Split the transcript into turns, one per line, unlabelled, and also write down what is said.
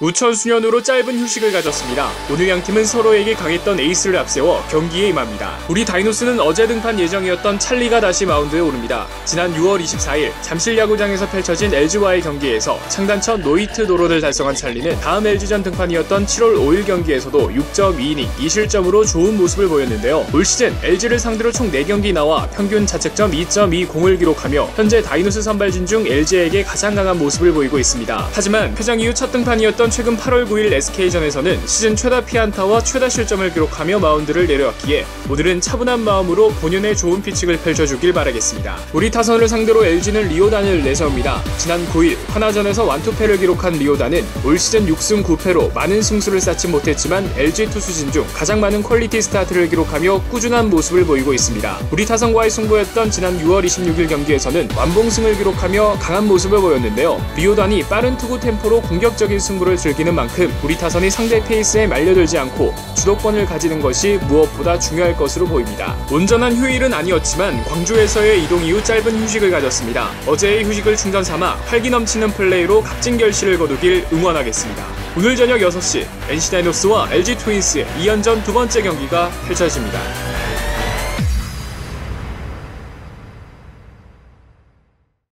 우천 수년으로 짧은 휴식을 가졌습니다. 오늘 양 팀은 서로에게 강했던 에이스를 앞세워 경기에 임합니다. 우리 다이노스는 어제 등판 예정이었던 찰리가 다시 마운드에 오릅니다. 지난 6월 24일 잠실 야구장에서 펼쳐진 LG와의 경기에서 창단첫 노이트 도로를 달성한 찰리는 다음 LG전 등판이었던 7월 5일 경기에서도 6.2이닝 2실점으로 좋은 모습을 보였는데요. 올 시즌 LG를 상대로 총 4경기 나와 평균 자책점 2.20을 기록하며 현재 다이노스 선발진 중 LG에게 가장 강한 모습을 보이고 있습니다. 하지만 회장 이후 첫 등판이었던 최근 8월 9일 SK전에서는 시즌 최다 피안타와 최다 실점을 기록하며 마운드를 내려왔기에 오늘은 차분한 마음으로 본연의 좋은 피칭을 펼쳐주길 바라겠습니다. 우리 타선을 상대로 LG는 리오단을 내세웁니다. 지난 9일 하나전에서 완투패를 기록한 리오단은 올 시즌 6승 9패로 많은 승수를 쌓지 못했지만 LG 투수진 중 가장 많은 퀄리티 스타트를 기록하며 꾸준한 모습을 보이고 있습니다. 우리 타선과의 승부였던 지난 6월 26일 경기에서는 완봉승을 기록하며 강한 모습을 보였는데요. 리오단이 빠른 투구 템포로 공격적인 승부를 즐기는 만큼 우리 타선이 상대 페이스에 말려들지 않고 주도권을 가지는 것이 무엇보다 중요할 것으로 보입니다. 온전한 휴일은 아니었지만 광주에서의 이동 이후 짧은 휴식을 가졌습니다. 어제의 휴식을 충전 삼아 활기 넘치는 플레이로 값진 결실을 거두길 응원하겠습니다. 오늘 저녁 6시 NC 다이노스와 LG 트윈스의 2연전 두 번째 경기가 펼쳐집니다.